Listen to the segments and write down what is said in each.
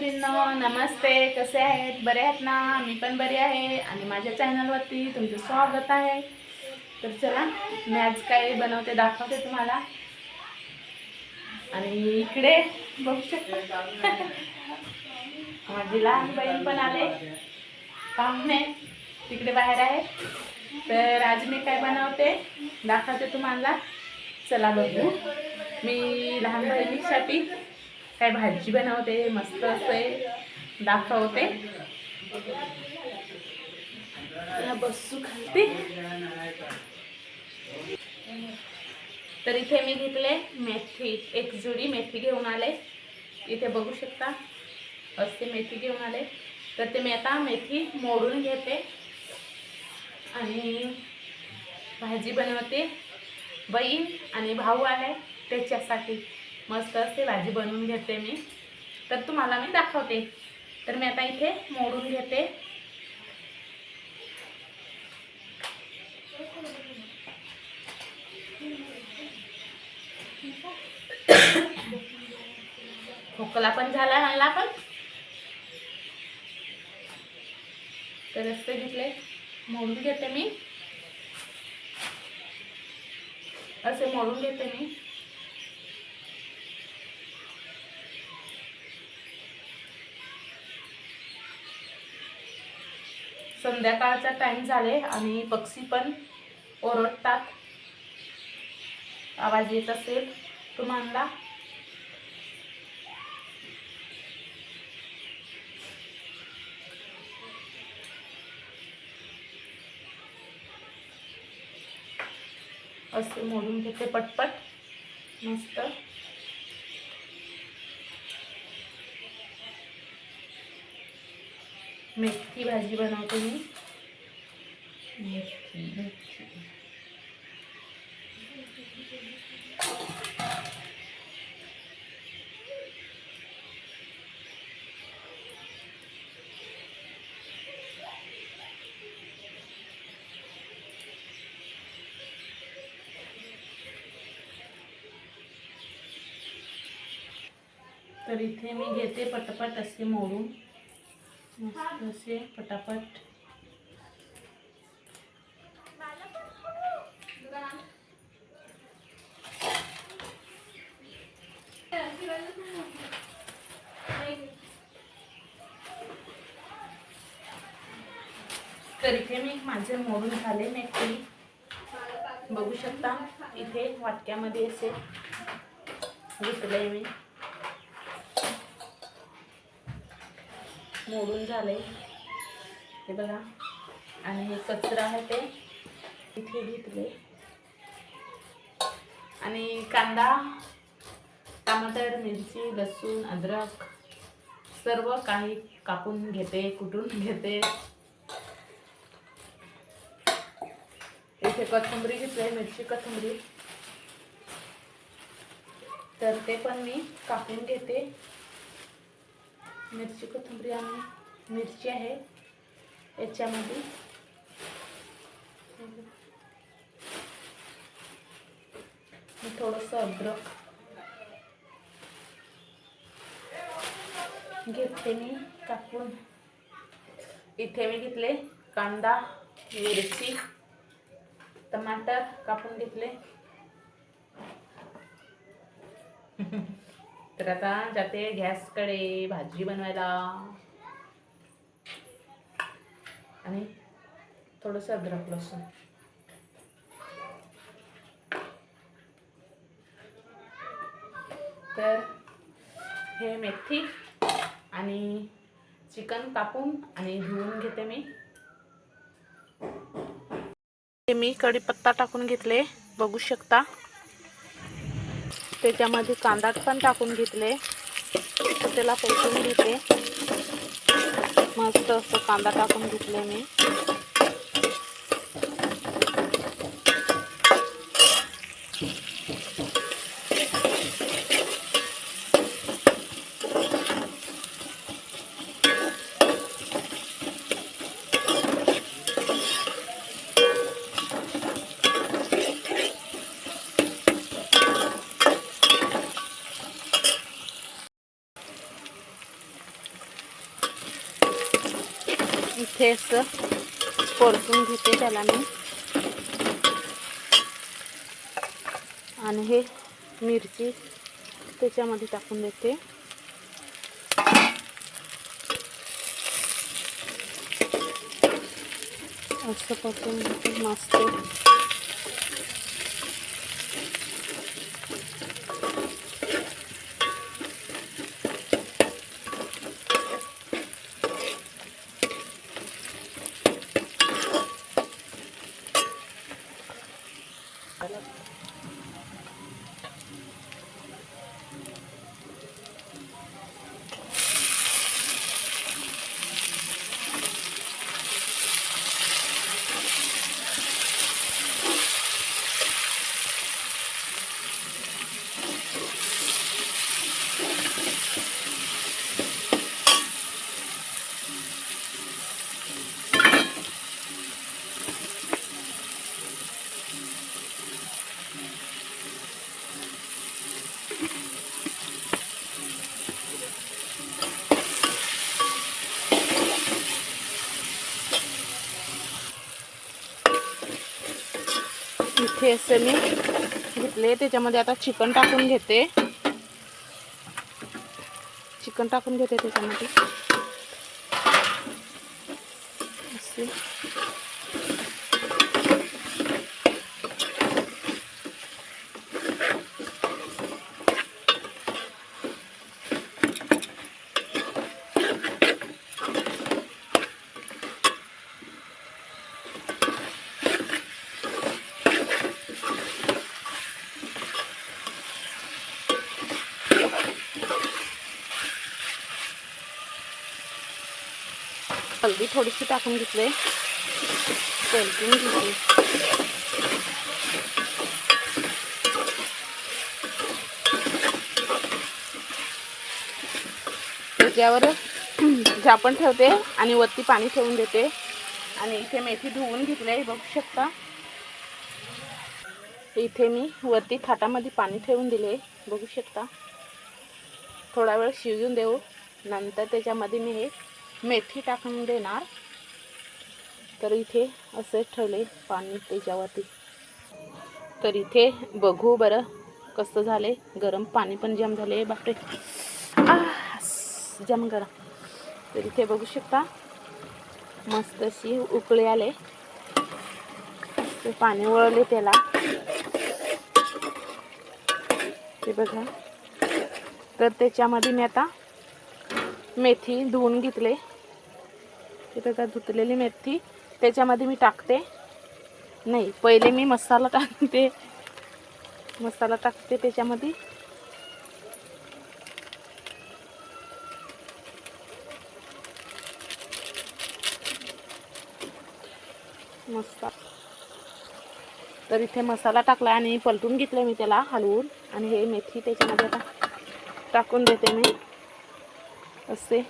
मैत्रिणींनो नमस्ते. कसे आहेत? बरे आहेत ना? मी पण बरी आहे. आणि माझ्या चॅनलवरती तुमचं स्वागत आहे. तर चला मी आज काय बनवते दाखवते तुम्हाला. आणि इकडे बघू शकता. माझी लहान बहीण पण आले. पाहुणे तिकडे बाहेर आहे. तर आज मी काय बनवते? दाखवते तुम्हाला. चला बघू. मी लहान बहिणीसाठी काय भाजी बनवते मस्त असे दाखवते. बसू खालते. तर इथे मी घेतले मेथी एक जुडी मेथी घेऊन आले. इथे बघू शकता असे मेथी घेऊन आले. तर ते मी आता मेथी मोडून घेते. आणि भाजी बनवते. बहीण आणि भाऊ आले त्याच्यासाठी. मस्त असते भाजी बनवून घेते मी. तर तुम्हाला मी दाखवते. तर मी आता इथे मोडून घेते. खोकला पण झाला मला पण तर रस्ते घेतले. मोडून घेते मी. असे मोडून घेते मी. संध्याकाळचा टाईम झाले आणि पक्षी पण ओरडतात. आवाज येत असेल तुम्हाला? असे मोडून घेते पटपट. मस्त. मेथी भाजी बनवते मी. मेथी मेथी तर इथे मी घेते पटपट असे मोडून. मस्त असे पटापट. तर इथे मी माझे मोडून झाले मेथी. बघू शकता इथे वाटक्यामध्ये असे. घेतलंय मी. मोडून झाले हे बघा. आणि हे कचरा आहे ते इथे घेतले आणि कांदा टमाटर मिरची लसूण अद्रक सर्व काही कापून घेते कुटून घेते. इथे कोथिंबरी घेतली मिरची कोथिंबरी. तर ते पण मी कापून घेते. मिरची कोथिंबरी आणि मिरची आहे याच्यामध्ये. थोडंसं अद्रक घेतले मी कापून. इथे मी घेतले कांदा मिरची टमाटर कापून घेतले. तर आता जाते गॅसकडे भाजी बनवायला. आणि थोडंसं अद्रक लसूण. तर हे मेथी आणि चिकन कापून आणि धुवून घेते मी. हे मी कढीपत्ता टाकून घेतले बघू शकता. त्याच्यामध्ये कांदा पण टाकून घेतले. त्याला परतून घेते. मस्त असं कांदा टाकून घेतले मी. इथे असं परतून घेते त्याला मी. आणि हे मिरची त्याच्यामध्ये टाकून देते. असं परतून घेते मस्त. इथे असं मी घेतले. त्याच्यामध्ये आता चिकन टाकून घेते. चिकन टाकून घेते त्याच्यामध्ये. असे. हळदी थोडीशी टाकून घेतले परतून घेतली त्याच्यावर झापण ठेवते आणि वरती पाणी ठेवून देते. आणि इथे मेथी धुवून घेतले बघू शकता. इथे मी वरती थाटामध्ये पाणी ठेवून दिले बघू शकता. थोडा वेळ शिजून देऊ. नंतर त्याच्यामध्ये मी हे मेथी टाकून देणार. तर इथे असे ठेवले पाणी त्याच्यावरती. तर इथे बघू बरं कसं झाले. गरम पाणी पण जम झाले. बापरे. जम गरम. तर इथे बघू शकता मस्त अशी उकळी आले. ते पाणी वळले त्याला. ते बघा. तर त्याच्यामध्ये मी आता मेथी धुवून घेतले. इथं बघा धुतलेली मेथी त्याच्यामध्ये मी टाकते. नाही पहिले मी मसाला टाकते. मसाला टाकते त्याच्यामध्ये. मस्त. तर इथे मसाला टाकला आणि पलटून घेतलं मी त्याला हलवून. आणि हे मेथी त्याच्यामध्ये आता टाकून देते मी. असे.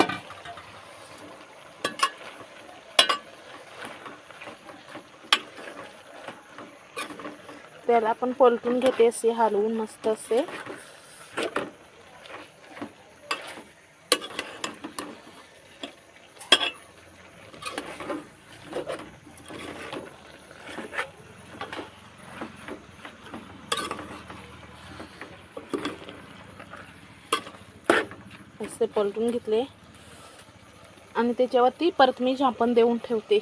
त्याला पण पलटून घेते असे हलवून मस्त असे. असे पलटून घेतले. आणि त्याच्यावरती परत मी झापण देऊन ठेवते.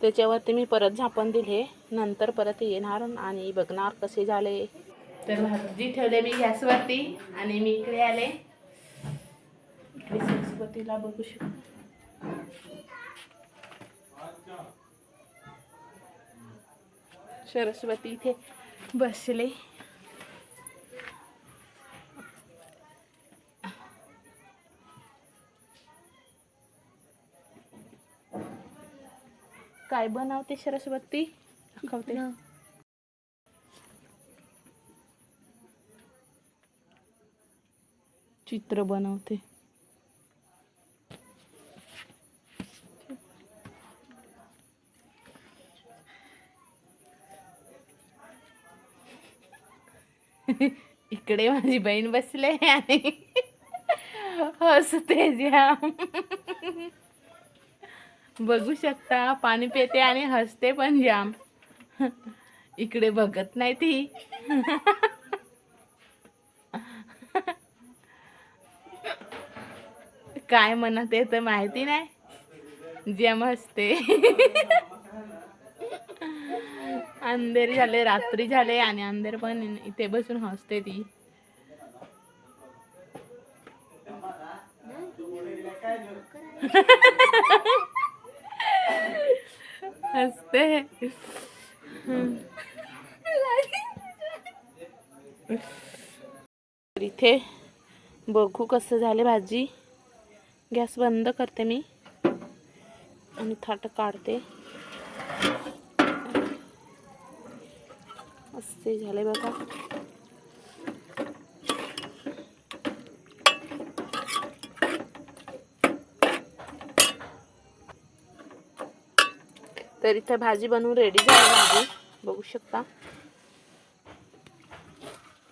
त्याच्यावरती मी परत झापण दिले. नंतर परत येणार आणि बघणार कसे झाले. तर भाजी ठेवले मी गॅसवरती आणि मी इकडे आले. इकडे सरस्वतीला बघू शकतो. सरस्वती इथे बसले. काय बनवते सरस्वती? चित्र बनवते. इकडे माझी बहीण बसले आणि हसते जाम बघू शकता पाणी पिते आणि हसते पण जाम इकडे बघत नाही ती. काय म्हणत आहे तर माहिती नाही. जेम असते अंधेरी झाले रात्री झाले आणि अंधेर पण इथे बसून हसते ती. हसते. तर इथे बघू कसं झाले भाजी. गॅस बंद करते मी. आणि थाट काढते. असे झाले बघा. तर इथं भाजी बनवून रेडी झाली भाजी बघू शकता.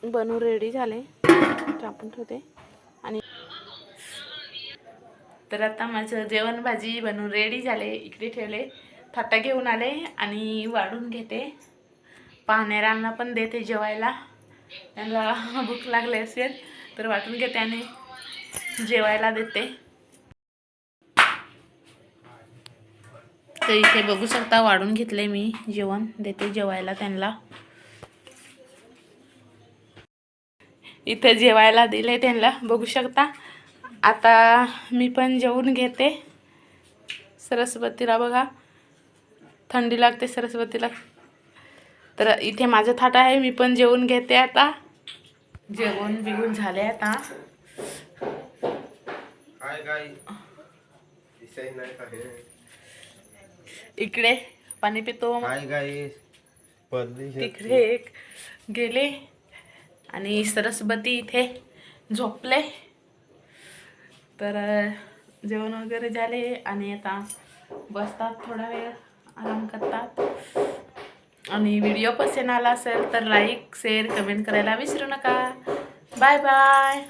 बनवून रेडी झाले. टाकून ठेवते. आणि तर आता माझं जेवण भाजी बनवून रेडी झाले. इकडे ठेवले. थाटा घेऊन आले आणि वाढून घेते. पाहुण्यारांना पण देते जेवायला. त्यांना भूक लागली असेल तर वाटून घेते आणि जेवायला देते. तर इथे बघू शकता वाढून घेतले मी जेवण. देते जेवायला त्यांना. इथे जेवायला दिले त्यांना. बघू शकता. आता मी पण जेवून घेते. सरस्वतीला बघा. थंडी लागते सरस्वतीला. तर इथे माझं थाट आहे. मी पण जेवून घेते आता. जेवण बिवून झाले आता. काय काय विषय नाही काय इकडे. पाणी पितो. तिकडे एक गेले. आणि सरस्वती इथे झोपले. तर जेवण वगैरे झाले आणि आता बसतात थोडा वेळ आराम करतात. आणि व्हिडिओ पसंत आला असेल तर लाईक शेअर कमेंट करायला विसरू नका. Bye bye